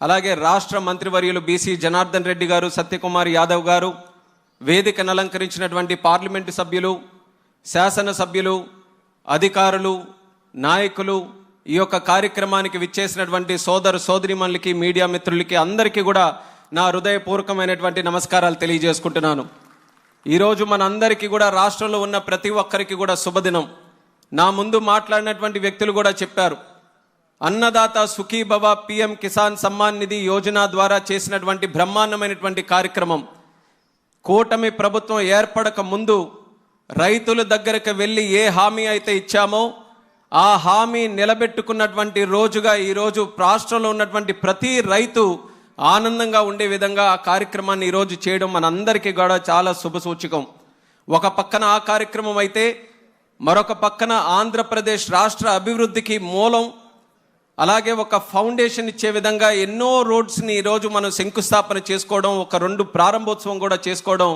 అలాగే రాష్ట్ర మంత్రివర్యులు బీసీ జనార్దన్ రెడ్డి గారు సత్యకుమార్ యాదవ్ గారు వేదికను అలంకరించినటువంటి పార్లమెంటు సభ్యులు శాసనసభ్యులు అధికారులు నాయకులు ఈ యొక్క కార్యక్రమానికి విచ్చేసినటువంటి సోదరు సోదరిమణులకి మీడియా మిత్రులకి అందరికీ కూడా నా హృదయపూర్వకమైనటువంటి నమస్కారాలు తెలియజేసుకుంటున్నాను. ఈరోజు మనందరికీ కూడా రాష్ట్రంలో ఉన్న ప్రతి ఒక్కరికి కూడా శుభదినం. నా ముందు మాట్లాడినటువంటి వ్యక్తులు కూడా చెప్పారు. అన్నదాత సుఖీభవ పిఎం కిసాన్ సమ్మాన్ నిధి యోజన ద్వారా చేసినటువంటి బ్రహ్మాండమైనటువంటి కార్యక్రమం. కూటమి ప్రభుత్వం ఏర్పడక ముందు రైతుల దగ్గరకు వెళ్ళి ఏ హామీ అయితే ఇచ్చామో ఆ హామీ నిలబెట్టుకున్నటువంటి రోజుగా ఈరోజు రాష్ట్రంలో ఉన్నటువంటి ప్రతి రైతు ఆనందంగా ఉండే విధంగా ఆ కార్యక్రమాన్ని ఈరోజు చేయడం మనందరికీ కూడా చాలా శుభసూచకం ఒక పక్కన ఆ కార్యక్రమం అయితే మరొక పక్కన ఆంధ్రప్రదేశ్ రాష్ట్ర అభివృద్ధికి మూలం అలాగే ఒక ఫౌండేషన్ ఇచ్చే విధంగా ఎన్నో రోడ్స్ని ఈరోజు మనం శంకుస్థాపన చేసుకోవడం ఒక రెండు ప్రారంభోత్సవం కూడా చేసుకోవడం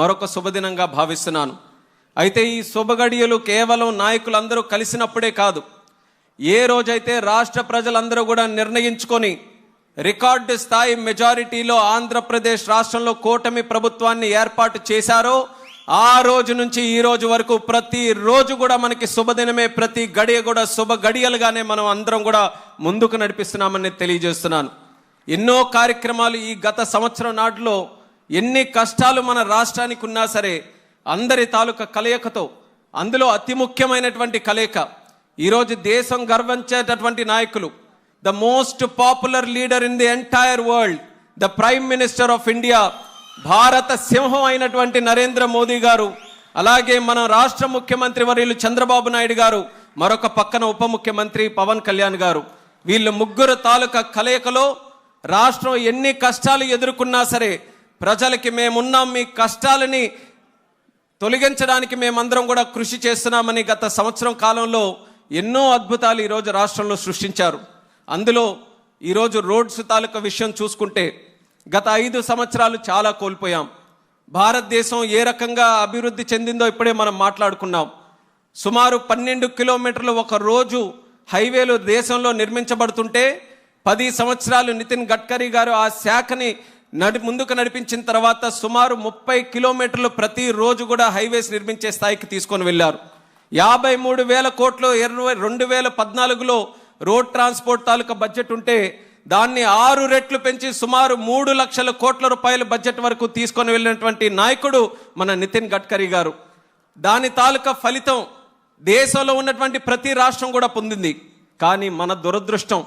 మరొక శుభదినంగా భావిస్తున్నాను. అయితే ఈ శుభగడియలు కేవలం నాయకులందరూ కలిసినప్పుడే కాదు ఏ రోజైతే రాష్ట్ర ప్రజలందరూ కూడా నిర్ణయించుకొని రికార్డు స్థాయి మెజారిటీలో ఆంధ్రప్రదేశ్ రాష్ట్రంలో కూటమి ప్రభుత్వాన్ని ఏర్పాటు చేశారో ఆ రోజు నుంచి ఈ రోజు వరకు ప్రతి రోజు కూడా మనకి శుభదినమే ప్రతి గడియ కూడా శుభ గడియలుగానే మనం అందరం కూడా ముందుకు నడిపిస్తున్నామని తెలియజేస్తున్నాను. ఎన్నో కార్యక్రమాలు ఈ గత సంవత్సరం నాటిలో ఎన్ని కష్టాలు మన రాష్ట్రానికి ఉన్నా సరే అందరి తాలూకా కలయికతో అందులో అతి ముఖ్యమైనటువంటి కలయిక. ఈరోజు దేశం గర్వించేటటువంటి నాయకులు the most popular leader in the entire world the prime minister of India భారత సింహం అయినటువంటి నరేంద్ర మోదీ గారు అలాగే మన రాష్ట్ర ముఖ్యమంత్రి వర్యులు చంద్రబాబు నాయుడు గారు మరొక పక్కన ఉప ముఖ్యమంత్రి పవన్ కళ్యాణ్ గారు. వీళ్ళు ముగ్గురు తాలూకా కలయికలో రాష్ట్రం ఎన్ని కష్టాలు ఎదుర్కొన్నా సరే ప్రజలకి మేమున్నాం మీ కష్టాలని తొలగించడానికి మేమందరం కూడా కృషి చేస్తున్నామని గత సంవత్సరం కాలంలో ఎన్నో అద్భుతాలు ఈరోజు రాష్ట్రంలో సృష్టించారు. అందులో ఈరోజు రోడ్స్ తాలూకా విషయం చూసుకుంటే గత ఐదు సంవత్సరాలు చాలా కోల్పోయాం. భారతదేశం ఏ రకంగా అభివృద్ధి చెందిందో ఇప్పుడే మనం మాట్లాడుకున్నాం. సుమారు పన్నెండు కిలోమీటర్లు ఒక రోజు హైవేలు దేశంలో నిర్మించబడుతుంటే పది సంవత్సరాలు నితిన్ గడ్కరీ గారు ఆ శాఖని నడి ముందుకు నడిపించిన తర్వాత సుమారు ముప్పై కిలోమీటర్లు ప్రతి రోజు కూడా హైవేస్ నిర్మించే స్థాయికి తీసుకొని వెళ్ళారు. యాభై మూడు వేల కోట్లు ఇరవై రెండు వేల పద్నాలుగులో రోడ్ ట్రాన్స్పోర్ట్ తాలూకా బడ్జెట్ ఉంటే దాన్ని ఆరు రెట్లు పెంచి సుమారు మూడు లక్షల కోట్ల రూపాయల బడ్జెట్ వరకు తీసుకొని వెళ్ళినటువంటి నాయకుడు మన నితిన్ గడ్కరీ గారు. దాని తాలూకా ఫలితం దేశంలో ఉన్నటువంటి ప్రతి రాష్ట్రం కూడా పొందింది. కానీ మన దురదృష్టం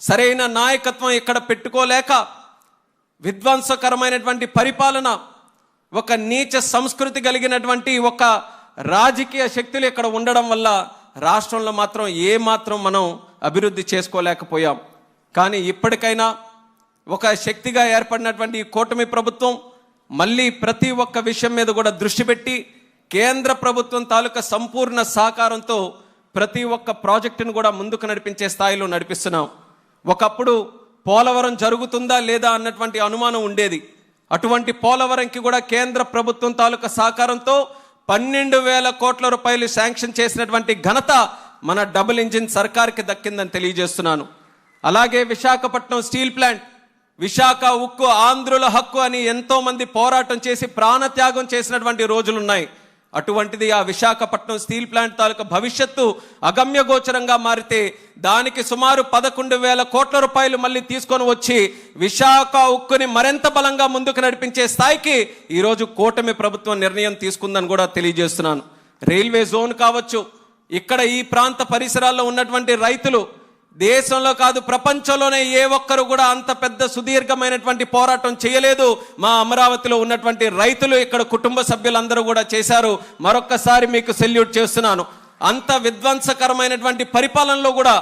సరైన నాయకత్వం ఇక్కడ పెట్టుకోలేక విధ్వంసకరమైనటువంటి పరిపాలన ఒక నీచ సంస్కృతి కలిగినటువంటి ఒక రాజకీయ శక్తులు ఇక్కడ ఉండడం వల్ల రాష్ట్రంలో మాత్రం ఏ మాత్రం మనం అభివృద్ధి చేసుకోలేకపోయాం. కానీ ఇప్పటికైనా ఒక శక్తిగా ఏర్పడినటువంటి ఈ కూటమి ప్రభుత్వం మళ్ళీ ప్రతి ఒక్క విషయం మీద కూడా దృష్టి పెట్టి కేంద్ర ప్రభుత్వం తాలూకా సంపూర్ణ సహకారంతో ప్రతి ఒక్క ప్రాజెక్టును కూడా ముందుకు నడిపించే స్థాయిలో నడిపిస్తున్నాం. ఒకప్పుడు పోలవరం జరుగుతుందా లేదా అన్నటువంటి అనుమానం ఉండేది. అటువంటి పోలవరంకి కూడా కేంద్ర ప్రభుత్వం తాలూకా సహకారంతో పన్నెండు వేల కోట్ల రూపాయలు శాంక్షన్ చేసినటువంటి ఘనత మన డబుల్ ఇంజిన్ సర్కార్కి దక్కిందని తెలియజేస్తున్నాను. అలాగే విశాఖపట్నం స్టీల్ ప్లాంట్ విశాఖ ఉక్కు ఆంధ్రుల హక్కు అని ఎంతోమంది పోరాటం చేసి ప్రాణత్యాగం చేసినటువంటి రోజులున్నాయి. అటువంటిది ఆ విశాఖపట్నం స్టీల్ ప్లాంట్ తాలూకా భవిష్యత్తు అగమ్యగోచరంగా మారితే దానికి సుమారు పదకొండు వేల కోట్ల రూపాయలు మళ్ళీ తీసుకొని వచ్చి విశాఖ ఉక్కుని మరింత బలంగా ముందుకు నడిపించే స్థాయికి ఈరోజు కూటమి ప్రభుత్వం నిర్ణయం తీసుకుందని కూడా తెలియజేస్తున్నాను. రైల్వే జోన్ కావచ్చు ఇక్కడ ఈ ప్రాంత పరిసరాల్లో ఉన్నటువంటి రైతులు దేశంలో కాదు ప్రపంచంలోనే ఏ ఒక్కరు కూడా అంత పెద్ద సుదీర్ఘమైనటువంటి పోరాటం చేయలేదు. మా అమరావతిలో ఉన్నటువంటి రైతులు ఇక్కడ కుటుంబ సభ్యులందరూ కూడా చేశారు. మరొక్కసారి మీకు సెల్యూట్ చేస్తున్నాను. అంత విధ్వంసకరమైనటువంటి పరిపాలనలో కూడా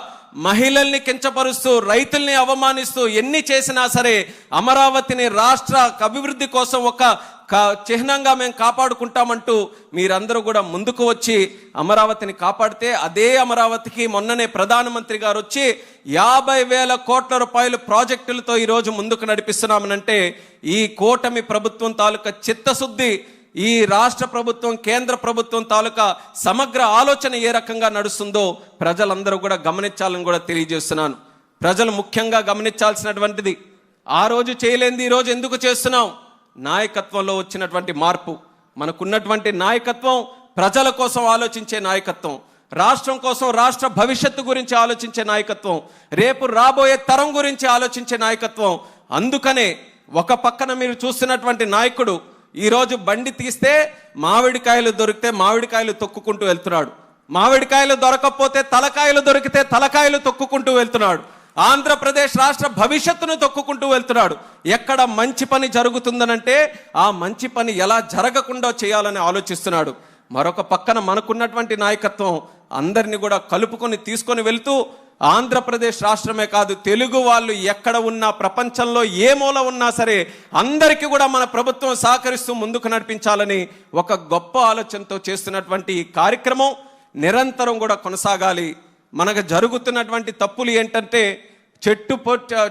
మహిళల్ని కించపరుస్తూ రైతుల్ని అవమానిస్తూ ఎన్ని చేసినా సరే అమరావతిని రాష్ట్ర అభివృద్ధి కోసం ఒక కా చిహ్నంగా మేము కాపాడుకుంటామంటూ మీరందరూ కూడా ముందుకు వచ్చి అమరావతిని కాపాడితే అదే అమరావతికి మొన్ననే ప్రధానమంత్రి గారు వచ్చి యాభై వేల కోట్ల రూపాయలు ప్రాజెక్టులతో ఈరోజు ముందుకు నడిపిస్తున్నామనంటే ఈ కూటమి ప్రభుత్వం తాలూకా చిత్తశుద్ధి ఈ రాష్ట్ర ప్రభుత్వం కేంద్ర ప్రభుత్వం తాలూకా సమగ్ర ఆలోచన ఏ రకంగా నడుస్తుందో ప్రజలందరూ కూడా గమనించాలని కూడా తెలియజేస్తున్నాను. ప్రజలు ముఖ్యంగా గమనించాల్సినటువంటిది ఆ రోజు చేయలేంది ఈరోజు ఎందుకు చేస్తున్నాం? నాయకత్వంలో వచ్చినటువంటి మార్పు మనకున్నటువంటి నాయకత్వం ప్రజల కోసం ఆలోచించే నాయకత్వం రాష్ట్రం కోసం రాష్ట్ర భవిష్యత్తు గురించి ఆలోచించే నాయకత్వం రేపు రాబోయే తరం గురించి ఆలోచించే నాయకత్వం. అందుకనే ఒక పక్కన మీరు చూస్తున్నటువంటి నాయకుడు ఈరోజు బండి తీస్తే మామిడికాయలు దొరికితే మామిడికాయలు తొక్కుకుంటూ వెళ్తున్నాడు. మామిడికాయలు దొరకకపోతే తలకాయలు దొరికితే తలకాయలు తొక్కుకుంటూ వెళ్తున్నాడు. ఆంధ్రప్రదేశ్ రాష్ట్ర భవిష్యత్తును తొక్కుకుంటూ వెళ్తున్నాడు. ఎక్కడ మంచి పని జరుగుతుందనంటే ఆ మంచి పని ఎలా జరగకుండా చేయాలని ఆలోచిస్తున్నాడు. మరొక పక్కన మనకున్నటువంటి నాయకత్వం అందరిని కూడా కలుపుకొని తీసుకొని వెళ్తూ ఆంధ్రప్రదేశ్ రాష్ట్రమే కాదు తెలుగు వాళ్ళు ఎక్కడ ఉన్నా ప్రపంచంలో ఏ మూల ఉన్నా సరే అందరికీ కూడా మన ప్రభుత్వం సహకరిస్తూ ముందుకు నడిపించాలని ఒక గొప్ప ఆలోచనతో చేస్తున్నటువంటి ఈ కార్యక్రమం నిరంతరం కూడా కొనసాగాలి. మనకు జరుగుతున్నటువంటి తప్పులు ఏంటంటే చెట్టు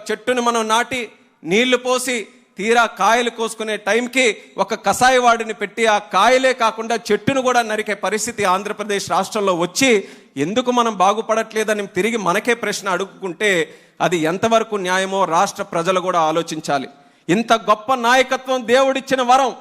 చెట్టును మనం నాటి నీళ్ళు పోసి తీరా కాయలు కోసుకునే టైంకి ఒక కషాయవాడిని పెట్టి ఆ కాయలే కాకుండా చెట్టును కూడా నరికే పరిస్థితి ఆంధ్రప్రదేశ్ రాష్ట్రంలో వచ్చి ఎందుకు మనం బాగుపడట్లేదని తిరిగి మనకే ప్రశ్న అడుగుకుంటే అది ఎంతవరకు న్యాయమో రాష్ట్ర ప్రజలు కూడా ఆలోచించాలి. ఇంత గొప్ప నాయకత్వం దేవుడిచ్చిన వరం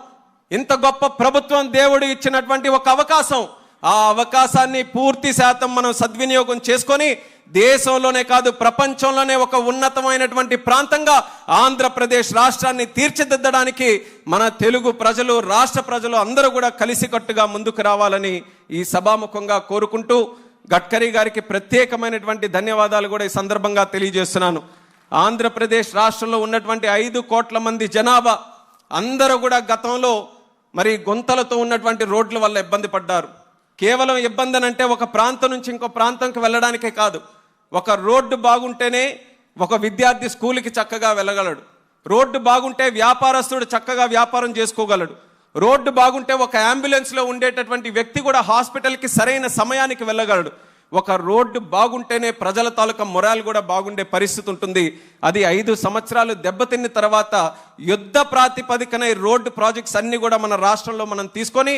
ఇంత గొప్ప ప్రభుత్వం దేవుడు ఇచ్చినటువంటి ఒక అవకాశం ఆ అవకాశాన్ని పూర్తి శాతం మనం సద్వినియోగం చేసుకొని దేశంలోనే కాదు ప్రపంచంలోనే ఒక ఉన్నతమైనటువంటి ప్రాంతంగా ఆంధ్రప్రదేశ్ రాష్ట్రాన్ని తీర్చిదిద్దడానికి మన తెలుగు ప్రజలు రాష్ట్ర ప్రజలు అందరూ కూడా కలిసికట్టుగా ముందుకు రావాలని ఈ సభాముఖంగా కోరుకుంటూ గడ్కరీ గారికి ప్రత్యేకమైనటువంటి ధన్యవాదాలు కూడా ఈ సందర్భంగా తెలియజేస్తున్నాను. ఆంధ్రప్రదేశ్ రాష్ట్రంలో ఉన్నటువంటి ఐదు కోట్ల మంది జనాభా అందరూ కూడా గతంలో మరి గుంతలతో ఉన్నటువంటి రోడ్ల వల్ల ఇబ్బంది పడ్డారు. కేవలం ఇబ్బంది అంటే ఒక ప్రాంతం నుంచి ఇంకో ప్రాంతంకి వెళ్ళడానికే కాదు. ఒక రోడ్డు బాగుంటేనే ఒక విద్యార్థి స్కూల్కి చక్కగా వెళ్ళగలడు. రోడ్డు బాగుంటే వ్యాపారస్తుడు చక్కగా వ్యాపారం చేసుకోగలడు. రోడ్డు బాగుంటే ఒక అంబులెన్స్లో ఉండేటటువంటి వ్యక్తి కూడా హాస్పిటల్కి సరైన సమయానికి వెళ్ళగలడు. ఒక రోడ్డు బాగుంటేనే ప్రజల తాలూకా మొరాలు కూడా బాగుండే పరిస్థితి ఉంటుంది. అది ఐదు సంవత్సరాలు దెబ్బతిన్న తర్వాత యుద్ధ ప్రాతిపదికన రోడ్డు ప్రాజెక్ట్స్ అన్నీ కూడా మన రాష్ట్రంలో మనం తీసుకొని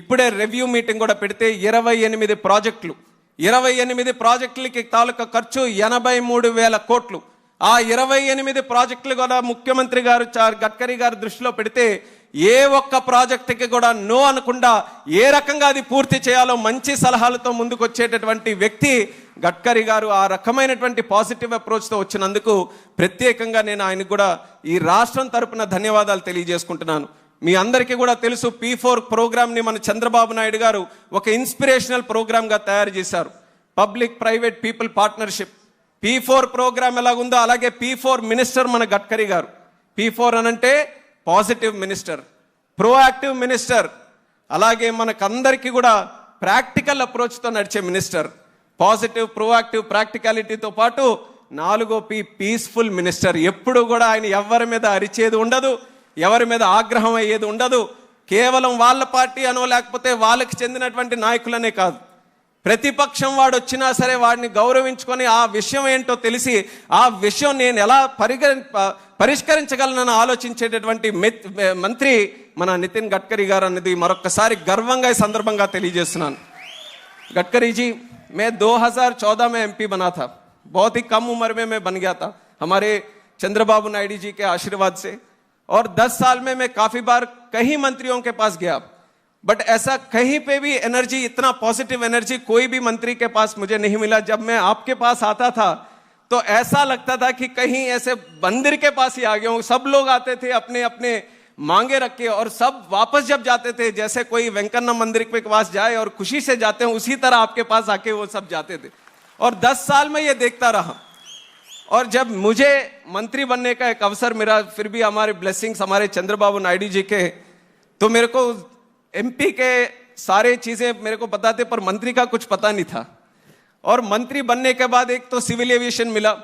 ఇప్పుడే రివ్యూ మీటింగ్ కూడా పెడితే ఇరవై ఎనిమిది ప్రాజెక్టులు. ఇరవై ఎనిమిది ప్రాజెక్టులకి తాలూకా ఖర్చు ఎనభై మూడు వేల కోట్లు. ఆ ఇరవై ఎనిమిది ప్రాజెక్టులు కూడా ముఖ్యమంత్రి గారు చార్ గడ్కరీ గారు దృష్టిలో పెడితే ఏ ఒక్క ప్రాజెక్టుకి కూడా నో అనకుండా ఏ రకంగా అది పూర్తి చేయాలో మంచి సలహాలతో ముందుకు వచ్చేటటువంటి వ్యక్తి గడ్కరీ గారు ఆ రకమైనటువంటి పాజిటివ్ అప్రోచ్తో వచ్చినందుకు ప్రత్యేకంగా నేను ఆయనకు కూడా ఈ రాష్ట్రం తరపున ధన్యవాదాలు తెలియజేసుకుంటున్నాను. మీ అందరికీ కూడా తెలుసు పీ ఫోర్ ప్రోగ్రామ్ని మన చంద్రబాబు నాయుడు గారు ఒక ఇన్స్పిరేషనల్ ప్రోగ్రామ్గా తయారు చేశారు. Public private people partnership. P four program ఎలాగుందో అలాగే పీ ఫోర్ మినిస్టర్ మన గడ్కరీ గారు. పీ ఫోర్ అనంటే పాజిటివ్ మినిస్టర్ ప్రోయాక్టివ్ మినిస్టర్ అలాగే మనకందరికీ కూడా ప్రాక్టికల్ అప్రోచ్తో నడిచే మినిస్టర్ పాజిటివ్ ప్రోయాక్టివ్ ప్రాక్టికాలిటీతో పాటు నాలుగో పీ పీస్ఫుల్ మినిస్టర్. ఎప్పుడు కూడా ఆయన ఎవరి మీద అరిచేది ఉండదు. ఎవరి మీద ఆగ్రహం అయ్యేది ఉండదు కేవలం వాళ్ళ పార్టీ అనో లేకపోతే వాళ్ళకి చెందినటువంటి నాయకులనే కాదు ప్రతిపక్షం వాడు వచ్చినా సరే వాడిని గౌరవించుకొని ఆ విషయం ఏంటో తెలిసి ఆ విషయం నేను ఎలా పరిగ ప- పరిష్కరించగలనని ఆలోచించేటటువంటి మెత్- మంత్రి మన నితిన్ గడ్కరీ గారు అన్నది మరొక్కసారి గర్వంగా ఈ సందర్భంగా తెలియజేస్తున్నాను गडकरी जी मैं 2014 में एमपी बना था बहुत ही कम उम्र में मैं बन गया था हमारे चंद्रबाबू नायडू जी के आशीर्वाद से और 10 साल में मैं काफ़ी बार कई मंत्रियों के पास गया। बट ऐसा कहीं पे भी एनर्जी इतना पॉजिटिव एनर्जी कोई भी मंत्री के पास मुझे नहीं मिला। जब मैं आपके पास आता था तो ऐसा लगता था कि कहीं ऐसे मंदिर के पास ही आ गया हूँ। सब लोग आते थे अपने अपने मांगे रख के और सब वापस जब जाते थे, जैसे कोई वेंकन्ना मंदिर के पास जाए और खुशी से जाते हैं, उसी तरह आपके पास आके वो सब जाते थे। और दस साल में ये देखता रहा। और जब मुझे मंत्री बनने का एक अवसर मिला, फिर भी हमारे ब्लेसिंग्स, हमारे चंद्रबाबू नायडू जी के तो मेरे को एमपी के सारे चीज़ें मेरे को पता थे, पर मंत्री का कुछ पता नहीं था। और मंत्री बनने के बाद एक तो सिविल एविएशन मिला,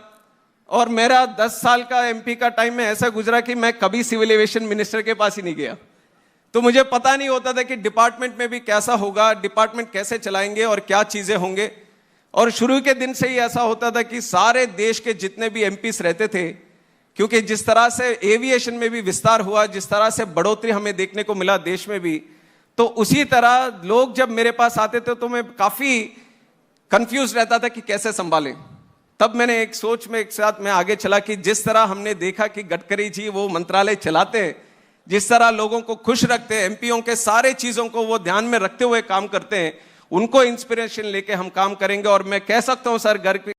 और मेरा 10 साल का एमपी का टाइम में ऐसा गुजरा कि मैं कभी सिविल एविएशन मिनिस्टर के पास ही नहीं गया। तो मुझे पता नहीं होता था कि डिपार्टमेंट में भी कैसा होगा डिपार्टमेंट कैसे चलाएँगे और क्या चीज़ें होंगे। और शुरू के दिन से ही ऐसा होता था कि सारे देश के जितने भी एम रहते थे, क्योंकि जिस तरह से एविएशन में भी विस्तार हुआ, जिस तरह से बढ़ोतरी हमें देखने को मिला देश में भी तो उसी तरह लोग जब मेरे पास आते थे तो मैं काफ़ी कंफ्यूज रहता था कि कैसे संभालें। तब मैंने एक सोच में, एक साथ मैं आगे चला कि जिस तरह हमने देखा कि गडकरी जी वो मंत्रालय चलाते हैं जिस तरह लोगों को खुश रखते हैं एमपीओ के सारे चीज़ों को वो ध्यान में रखते हुए काम करते हैं उनको इंस्पिरेशन लेके हम काम करेंगे और मैं कह सकता हूँ सर घर